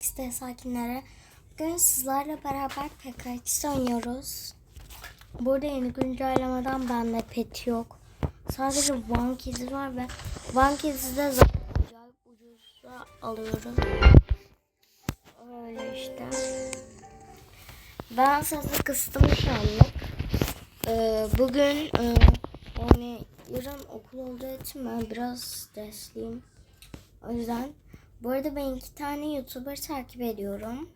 İşte sakinlere. Bugün sizlerle beraber PKX oynuyoruz. Burada yeni güncellemeden bende pet yok. Sadece One Kids var ve One Kids'i de zaten acayip alıyorum. Öyle işte. Ben sesi kıstım şu anlık. Ee, bugün e, yani yarın okul olduğu için ben biraz stresliyim. O yüzden bu arada ben iki tane YouTuber takip ediyorum.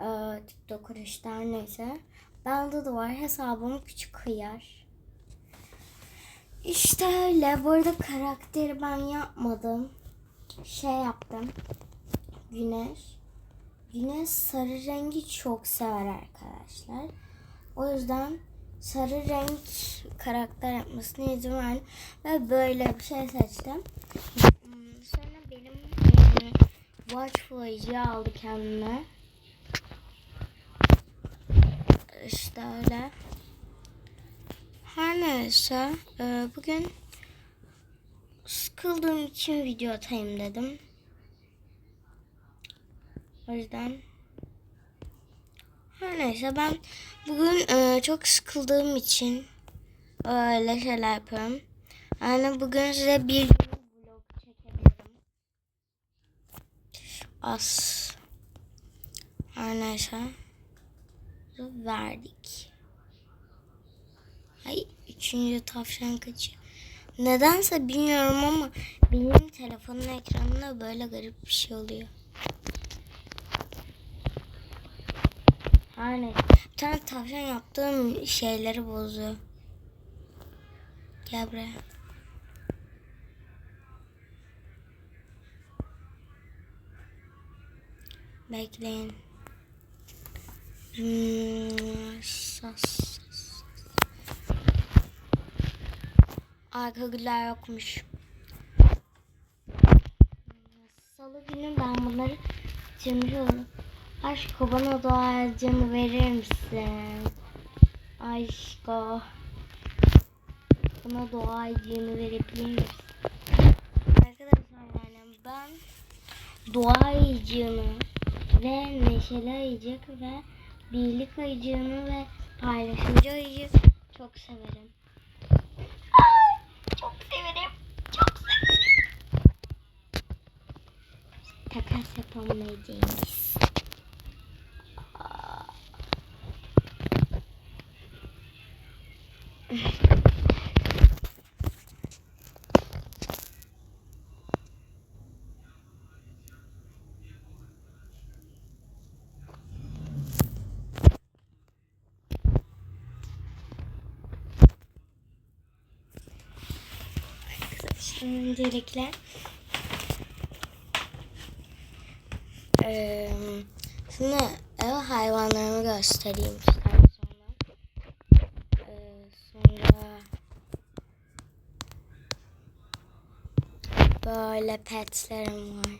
Ee, TikToker işte neyse. Bende de var hesabım Küçük Hıyar. İşte öyle. Bu arada karakteri ben yapmadım. Şey yaptım. Güneş. Güneş sarı rengi çok sever arkadaşlar. O yüzden sarı renk karakter yapmasına izin verdim. Ve böyle bir şey seçtim. Watchfly'cı aldı kendine. İşte öyle. Her neyse e, bugün sıkıldığım için video atayım dedim. O yüzden her neyse ben bugün e, çok sıkıldığım için öyle şeyler yapıyorum. Yani bugün size bir Az. Her neyse. Verdik. Ay üçüncü tavşan kaçı. Nedense bilmiyorum ama benim telefonun ekranında böyle garip bir şey oluyor. Her. Bir tane tavşan yaptığım şeyleri bozuyor. Gel buraya. Bekleyin. Hmm. Arka yokmuş. Salı günü ben bunları olurum. Aşko bana dua ağacını verir misin? Aşko. Bana dua ağacını verebilir misin? Arkadaşlar yani ben dua ağacını ve neşeli ayıcık ve birlik ayıcığını ve paylaşımcı ayıcığı çok severim. Çok severim. Çok severim. Takas yapamayacağız. Öncelikle eee şimdi ev hayvanlarımı göstereyim istersen. Eee, sonra böyle petlerim var.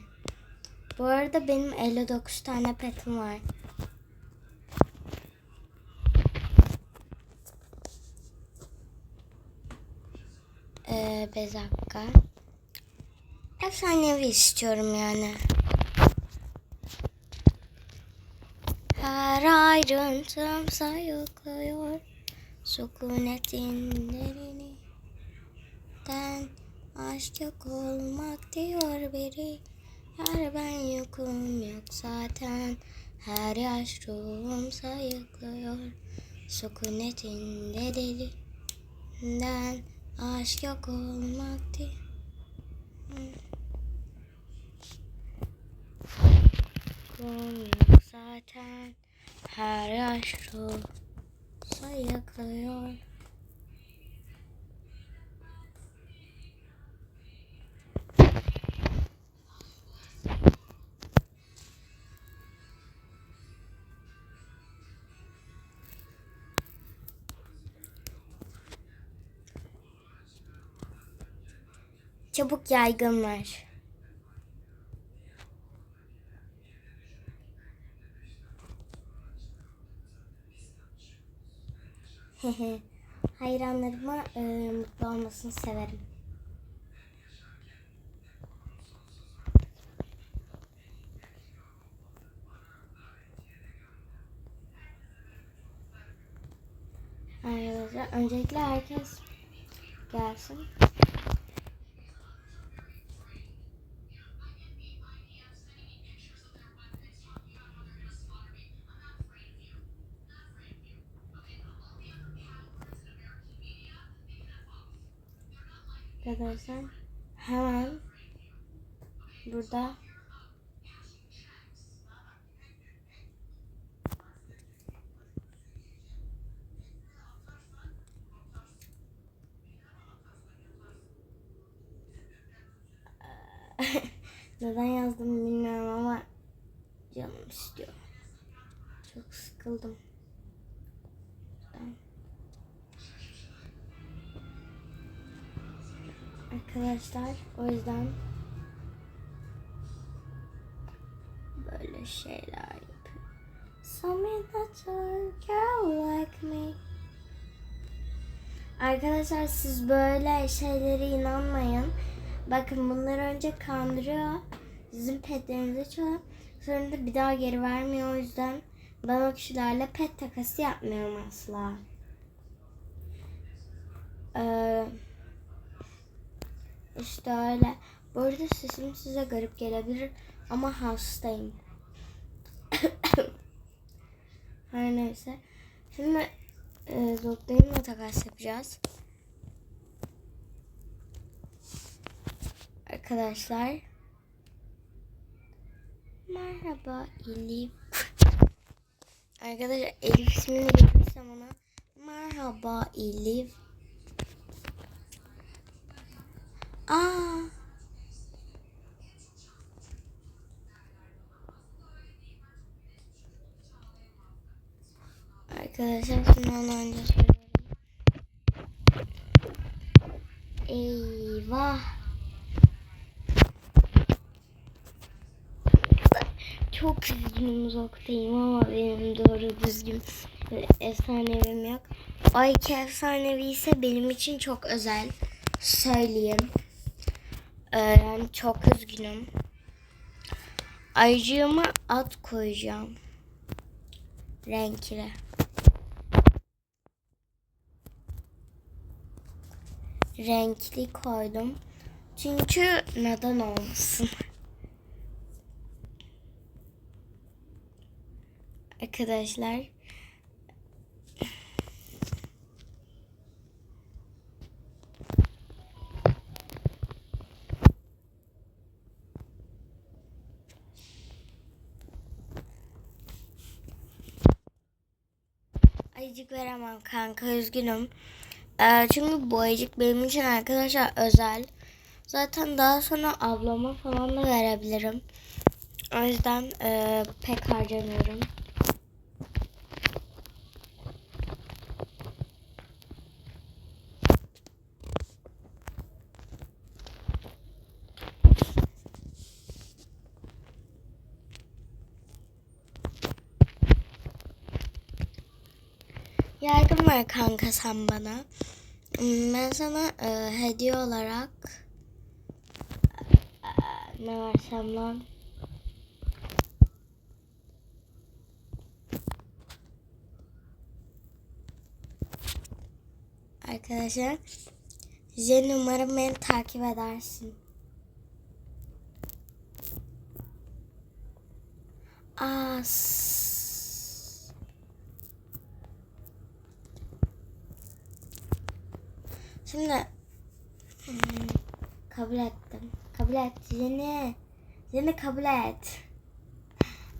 Bu arada benim 59 tane petim var. Ee, bir dakika. Efsanevi istiyorum yani. Her ayrıntım sayıklıyor Sükunetin derini Den aşk yok olmak diyor biri Yar ben yokum yok zaten Her yaş ruhum sayıklıyor Sükunetin delirinden Aşk yok Kum yok zaten. Her ruh sayıklıyor çabuk yaygınlar. Hayranlarıma e, mutlu olmasını severim. Öncelikle herkes gelsin. Arkadaşlar hemen burada Neden yazdım bilmiyorum ama canım istiyor. Çok sıkıldım. Arkadaşlar o yüzden böyle şeyler yapıyorum. Arkadaşlar siz böyle şeylere inanmayın. Bakın bunlar önce kandırıyor. Sizin petlerinizi çalıyor. Sonra da bir daha geri vermiyor. O yüzden ben o kişilerle pet takası yapmıyorum asla. Ee, işte öyle. Bu arada sesim size garip gelebilir ama hastayım. Her neyse. Şimdi e, doktorumla takas yapacağız. Arkadaşlar. Merhaba Elif. Arkadaşlar Elif ismini görürsem ona merhaba Elif. Aa. Arkadaşlar şimdi önce söylüyorum. Eyvah. Çok üzgünüm uzaktayım ama benim doğru düzgün efsanevim yok. O iki efsanevi ise benim için çok özel. Söyleyeyim. Ee, çok üzgünüm. Ayıcığıma at koyacağım. Renkli. Renkli koydum. Çünkü neden olmasın? Arkadaşlar Ayıcık veremem kanka üzgünüm. Ee, çünkü bu ayıcık benim için arkadaşlar özel. Zaten daha sonra ablama falan da verebilirim. O yüzden e, pek harcamıyorum. Ver kanka sen bana. Hmm, Ben sana e, hediye olarak e, ne versem lan? Arkadaşlar Jen umarım beni takip edersin. Aa, Şimdi hmm, kabul ettim. Kabul et Jen'i. Jen'i kabul et.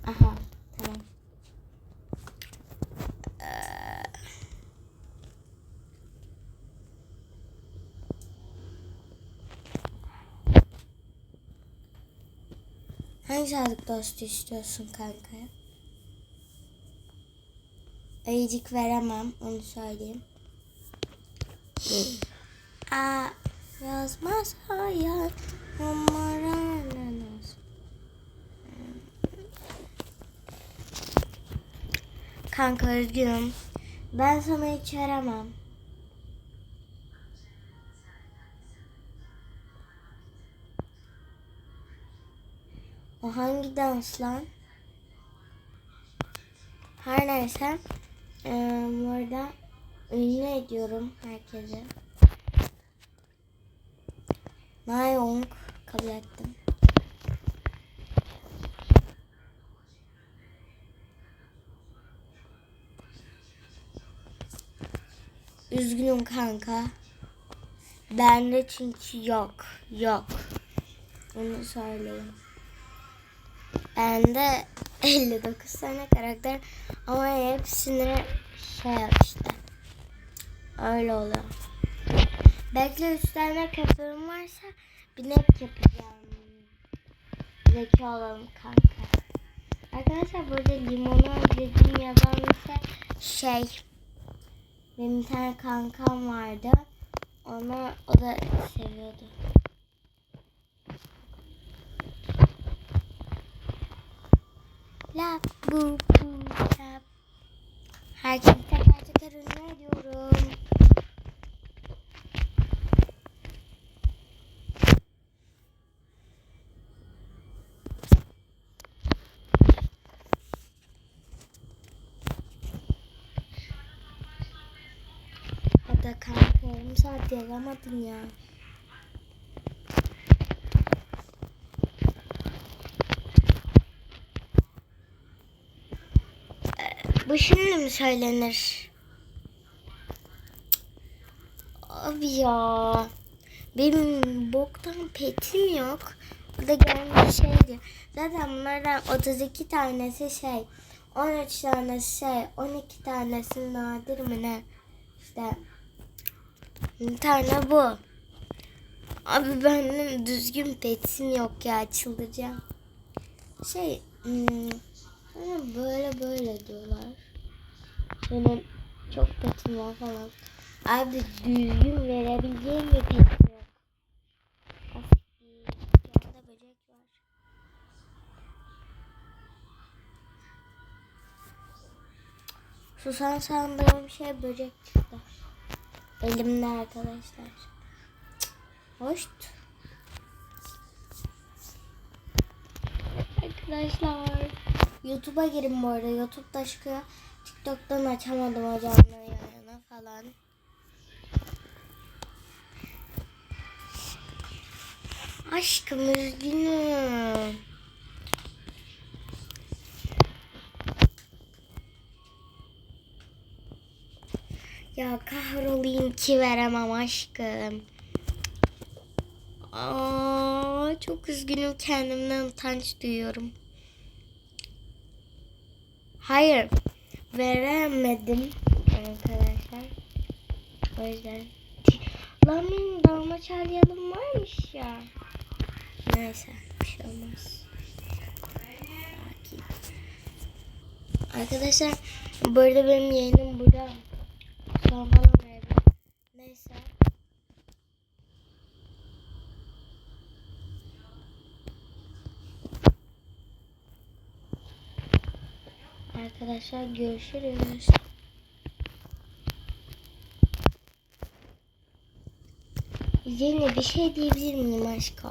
Aha tamam. Ee, Hangi sadık dostu istiyorsun kanka? Ayıcık veremem onu söyleyeyim. Aa, yazmaz hayal numaralarınız. Kanka üzgünüm. Ben sana hiç veremem. O hangi dans lan? Her neyse. Ee, bu arada ünlü ediyorum herkese. Nayong kabul ettim. Üzgünüm kanka. Bende çünkü yok. Yok. Onu söyleyeyim. Bende 59 tane karakter ama hepsini şey işte. Öyle oluyor. Bekle 3 tane kapırım varsa binek yapacağım. Zeki olalım kanka. Arkadaşlar burada limonu özledim yazan ise şey benim bir tane kankam vardı. Ona o da seviyordu. La bu bu la. Herkese tekrar tekrar ünlü ediyorum. Hadi kanka yarım saat yaramadın ya. Bu şimdi mi söylenir? Abi ya. Benim boktan petim yok. Bu da gelmiş şeydi. Zaten bunlardan 32 tanesi şey. 13 tanesi şey. 12 tanesi nadir mi ne? İşte tane bu. Abi benim düzgün petim yok ya çıldıracağım. Şey hmm, hani böyle böyle diyorlar. Benim çok petim var falan. Abi düzgün verebileceğim bir pet yok. Yanda böcek var. Susan sandığım şey böcek çıktı. Elimde arkadaşlar. Hoş. Arkadaşlar YouTube'a girin bu arada. YouTube'da çıkıyor. TikTok'tan açamadım hocamla yayını falan. Aşkım üzgünüm. Ya kahrolayım ki veremem aşkım. Aa, çok üzgünüm kendimden utanç duyuyorum. Hayır. Veremedim arkadaşlar. O yüzden. Lan benim dalma çalyalım varmış ya. Neyse bir şey olmaz. Arkadaşlar bu arada benim yayınım burada. Son falan verdim. Neyse. Arkadaşlar görüşürüz. Yine bir şey diyebilir miyim aşko?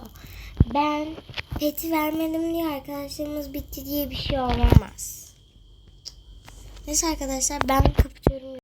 Ben peti vermedim diye arkadaşlarımız bitti diye bir şey olamaz. Neyse arkadaşlar ben kapatıyorum.